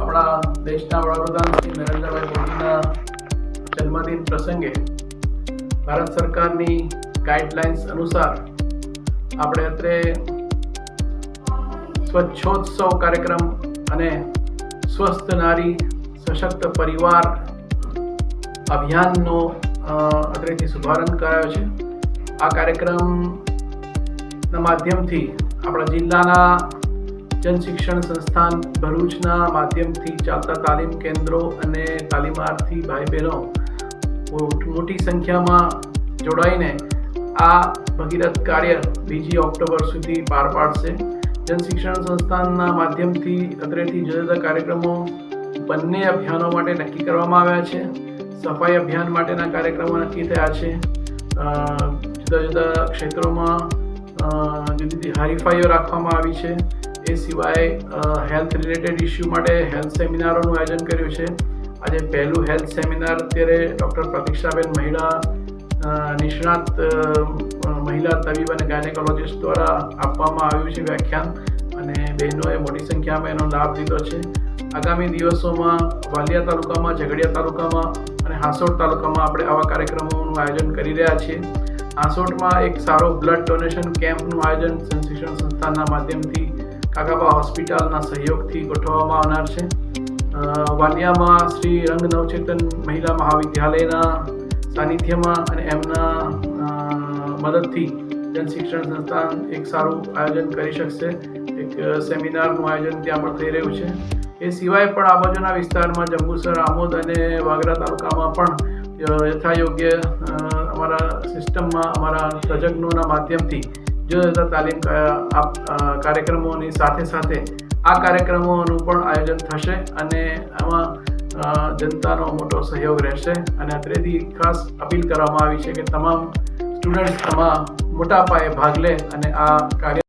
આપણા દેશના વડાપ્રધાન શ્રી નરેન્દ્રભાઈ મોદીના જન્મદિન પ્રસંગે ભારત સરકારની ગાઈડલાઇન્સ અનુસાર આપણે અત્રે સ્વચ્છોત્સવ કાર્યક્રમ અને સ્વસ્થ નારી સશક્ત પરિવાર અભિયાનનો અત્રેથી શુભારંભ કરાયો છે. આ કાર્યક્રમના માધ્યમથી આપણા જિલ્લાના જનશિક્ષણ સંસ્થાન ભરૂચના માધ્યમથી ચાલતા તાલીમ કેન્દ્રો અને તાલીમાર્થી ભાઈ બહેનો મોટી સંખ્યામાં જોડાઈને આ ભગીરથ કાર્ય બીજી ઓક્ટોબર સુધી પાર પાડશે. જન શિક્ષણ સંસ્થાનના માધ્યમથી અત્રેથી જુદા જુદા કાર્યક્રમો બંને અભિયાનો માટે નક્કી કરવામાં આવ્યા છે. સફાઈ અભિયાન માટેના કાર્યક્રમો નક્કી થયા છે. જુદા જુદા ક્ષેત્રોમાં જુદી જુદી હરીફાઈઓ રાખવામાં આવી છે. એ સિવાય હેલ્થ રિલેટેડ ઇસ્યુ માટે હેલ્થ સેમિનારોનું આયોજન કર્યું છે. આજે પહેલું હેલ્થ સેમિનાર અત્યારે ડૉક્ટર પ્રતિક્ષાબેન મહિલા નિષ્ણાત મહિલા તબીબ અને ગાયનેકોલોજીસ્ટ દ્વારા આપવામાં આવ્યું છે વ્યાખ્યાન અને બહેનોએ મોટી સંખ્યામાં એનો લાભ લીધો છે. આગામી દિવસોમાં વાલિયા તાલુકામાં, ઝઘડિયા તાલુકામાં અને હાંસોડ તાલુકામાં આપણે આવા કાર્યક્રમોનું આયોજન કરી રહ્યા છીએ. હાંસોડમાં એક સારો બ્લડ ડોનેશન કેમ્પનું આયોજન શિક્ષણ સંસ્થાના માધ્યમથી કાકાબા હોસ્પિટલના સહયોગથી ગોઠવવામાં આવનાર છે. વાલિયામાં શ્રી રંગ નવચેતન મહિલા મહાવિદ્યાલયના સાનિધ્યમાં અને એમના મદદથી જનશિક્ષણ સંસ્થાન એક સારું આયોજન કરી શકશે. એક સેમિનારનું આયોજન ત્યાં પણ થઈ રહ્યું છે. એ સિવાય પણ આ વિસ્તારમાં જંબુસર, આમોદ અને વાગરા તાલુકામાં પણ યથાયોગ્ય અમારા સિસ્ટમમાં, અમારા તજજ્ઞોના માધ્યમથી જુદા જુદા તાલીમ કાર્યક્રમોની સાથે સાથે આ કાર્યક્રમોનું પણ આયોજન થશે અને આમાં જનતાનો મોટો સહયોગ રહેશે. અને અત્રેથી ખાસ અપીલ કરવામાં આવી છે કે તમામ સ્ટુડન્ટ્સ આમાં મોટા પાયે ભાગ લે અને આ કાર્ય